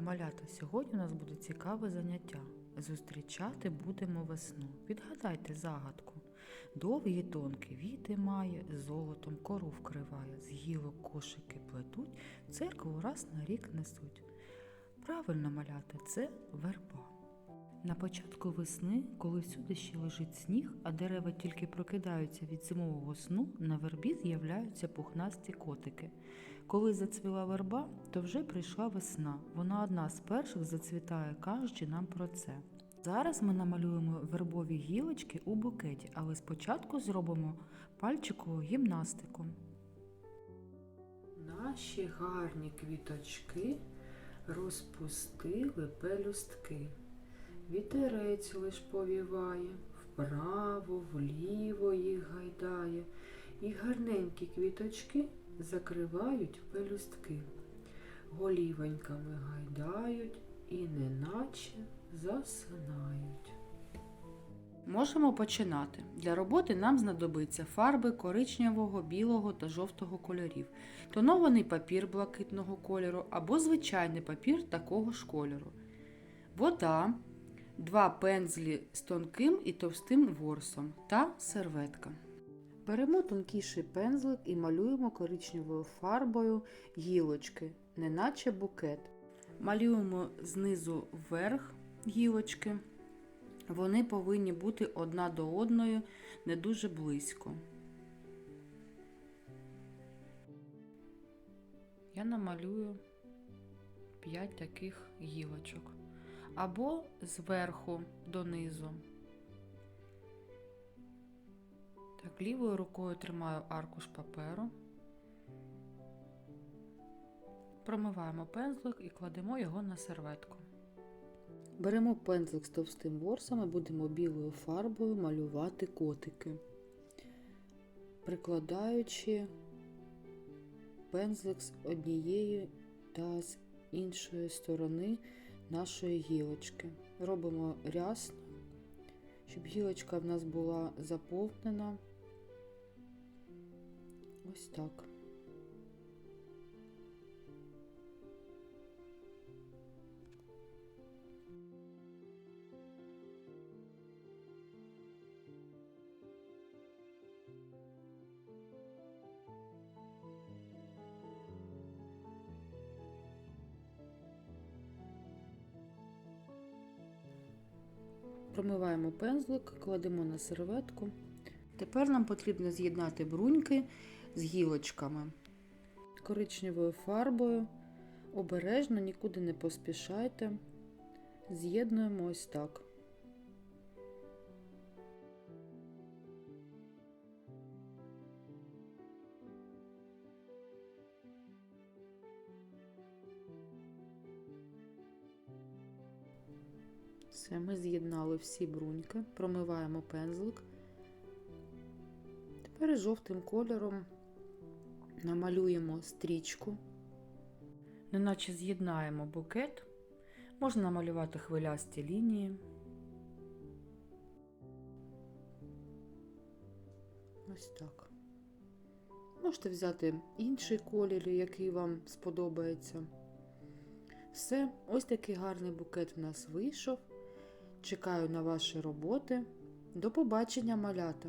малята! Сьогодні у нас буде цікаве заняття. Зустрічати будемо весну. Відгадайте загадку. Довгі тонкі віти має, золотом кору вкриває, з гілок кошики плетуть, церкву раз на рік несуть. Правильно, маляти, це верба. На початку весни, коли всюди ще лежить сніг, а дерева тільки прокидаються від зимового сну, на вербі з'являються пухнасті котики. Коли зацвіла верба, то вже прийшла весна. Вона одна з перших зацвітає, кажучи нам про це. Зараз ми намалюємо вербові гілочки у букеті, але спочатку зробимо пальчикову гімнастику. Наші гарні квіточки розпустили пелюстки. Вітерець лиш повіває, вправо, вліво їх гайдає, і гарненькі квіточки закривають пелюстки. Голівеньками гайдають і неначе засинають. Можемо починати. Для роботи нам знадобиться фарби коричневого, білого та жовтого кольорів, тонований папір блакитного кольору або звичайний папір такого ж кольору, вода, два пензлі з тонким і товстим ворсом та серветка. Беремо тонкіший пензлик і малюємо коричневою фарбою гілочки, неначе букет. Малюємо знизу вверх гілочки. Вони повинні бути одна до одної не дуже близько. Я намалюю 5 таких гілочок. Або зверху донизу. Так, лівою рукою тримаю аркуш паперу. Промиваємо пензлик і кладемо його на серветку. Беремо пензлик з товстим ворсом і будемо білою фарбою малювати котики, прикладаючи пензлик з однієї та з іншої сторони нашої гілочки. Робимо рясно, щоб гілочка в нас була заповнена. Ось так. Промиваємо пензлик, кладемо на серветку. Тепер нам потрібно з'єднати бруньки з гілочками коричневою фарбою. Обережно, нікуди не поспішайте. З'єднуємо ось так. Все, ми з'єднали всі бруньки, промиваємо пензлик. Тепер жовтим кольором намалюємо стрічку, неначе з'єднаємо букет. Можна намалювати хвилясті лінії. Ось так. Можете взяти інший колір, який вам сподобається. Все, ось такий гарний букет в нас вийшов. Чекаю на ваші роботи. До побачення, малята!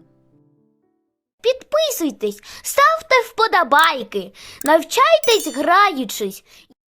Підписуйтесь, ставте вподобайки, навчайтесь граючись